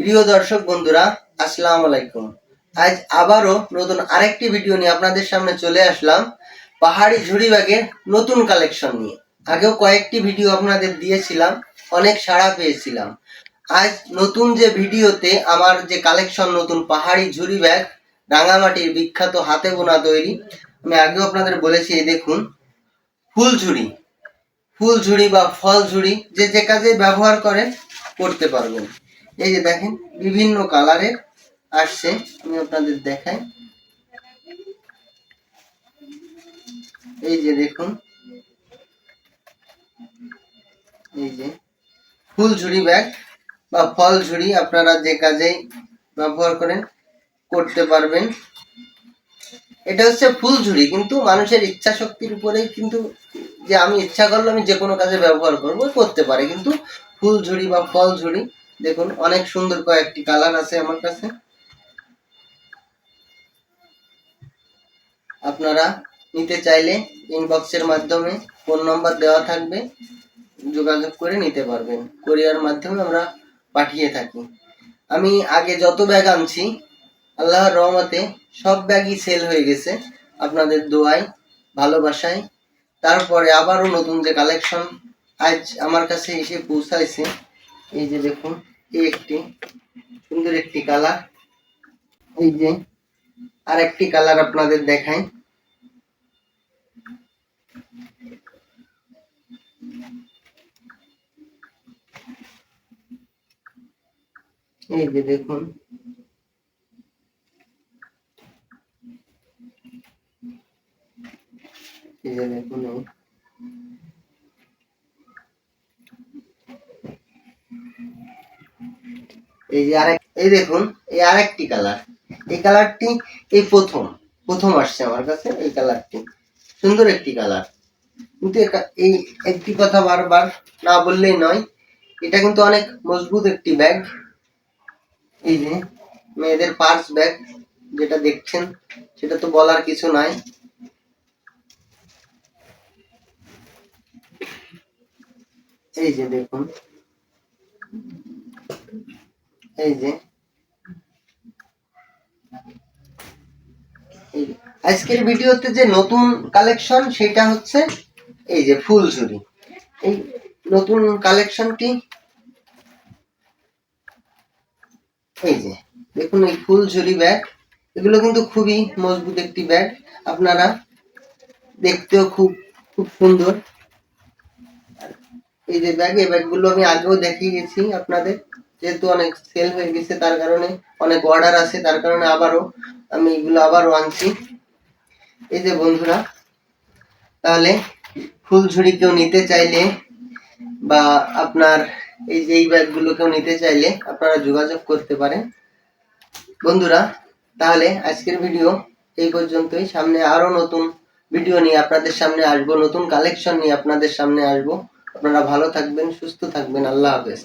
প্রিয় দর্শক বন্ধুরা, আসসালাম আলাইকুম। আজ আবারও নতুন আরেকটি ভিডিও নিয়ে আপনাদের সামনে চলে আসলাম, পাহাড়ি ঝুড়ি ব্যাগের নতুন কালেকশন নিয়ে। আগেও কয়েকটি ভিডিও আপনাদের দিয়েছিলাম, অনেক সাড়া পেয়েছিলাম। আজ নতুন যে ভিডিওতে আমার যে কালেকশন নতুন পাহাড়ি ঝুড়ি ব্যাগ রাঙামাটির বিখ্যাত হাতে বোনা তৈরি, আমি আগেও আপনাদের বলেছি, এই দেখুন, ফুল ঝুড়ি। ফুল ঝুড়ি বা ফল ঝুড়ি, যে যে কাজে ব্যবহার করেন, করতে পারবেন এই যে দেখেন, বিভিন্ন কালারের আসছে, আমি আপনাদের দেখাই। এই যে দেখুন, এই যে ফুল ঝুড়ি ব্যাগ বা ফল ঝুড়ি আপনারা যে কাজেই ব্যবহার করেন, করতে পারবেন। এটা হচ্ছে ফুল ঝুড়ি কিন্তু মানুষের ইচ্ছা শক্তির উপরেই কিন্তু যে আমি ইচ্ছা করলে আমি যে কোনো কাজে ব্যবহার করব, করতে পারে। কিন্তু ফুল ঝুড়ি বা ফল ঝুড়ি দেখুন, অনেক সুন্দর কয়েকটি কালার আছে আমার কাছে। আপনারা নিতে চাইলে ইনবক্সের মাধ্যমে ফোন নম্বর দেওয়া থাকবে, যোগাযোগ করে নিতে পারবেন। কোরিয়ার মাধ্যমে আমরা পাঠিয়ে থাকি। আমি আগে যত ব্যাগ আনছি, আল্লাহর রহমতে সব ব্যাগই সেল হয়ে গেছে আপনাদের দোয়ায়, ভালোবাসায়। তারপরে আবারও নতুন যে কালেকশন আজ আমার কাছে এসে পৌঁছাইছে, এই যে দেখুন। এই একটি, সুন্দর একটি কালার। এই যে আর একটি কালার আপনাদের দেখাই। এই যে দেখুন। এই যে দেখুন এই যে আরেক, এই দেখুন, এই আরেকটি কালার এই কালারটি এই প্রথম প্রথম আসছে আমার কাছে এই কালারটি সুন্দর একটি কালার কিন্তু এই একটি কথা বারবার না বললেই নয়, এটা কিন্তু অনেক মজবুত একটি ব্যাগ এই যে, মেয়েদের পার্স ব্যাগ যেটা দেখছেন, সেটা তো বলার কিছু নাই। এই যে দেখুন এই যে। আজকের ভিডিওতে যে নতুন কালেকশন সেটা হচ্ছে এই যে ফুল ঝুড়ি এই নতুন কালেকশনটি এই যে, দেখুন এই ফুল ঝুড়ি ব্যাগ এগুলো কিন্তু খুবই মজবুত একটি ব্যাগ আপনারা দেখতেও খুব খুব সুন্দর। এই যে ব্যাগ এই ব্যাগগুলো আমি আগেও গেছি আপনাদের। যেহেতু অনেক সেল হয়ে গেছে, তার কারণে অনেক অর্ডার আছে, তার কারণে আবারও আমি এগুলো আবারও আনছি। এই যে বন্ধুরা, তাহলে ফুল ঝুড়ি কেউ নিতে চাইলে বা আপনার এই যে এই ব্যাগগুলো কেউ নিতে চাইলে আপনারা যোগাযোগ করতে পারেন। বন্ধুরা, তাহলে আজকের ভিডিও এই পর্যন্তই। সামনে আরও নতুন ভিডিও নিয়ে আপনাদের সামনে আসব, নতুন কালেকশন নিয়ে আপনাদের সামনে আসব। আপনারা ভালো থাকবেন, সুস্থ থাকবেন। আল্লাহ হাফেজ।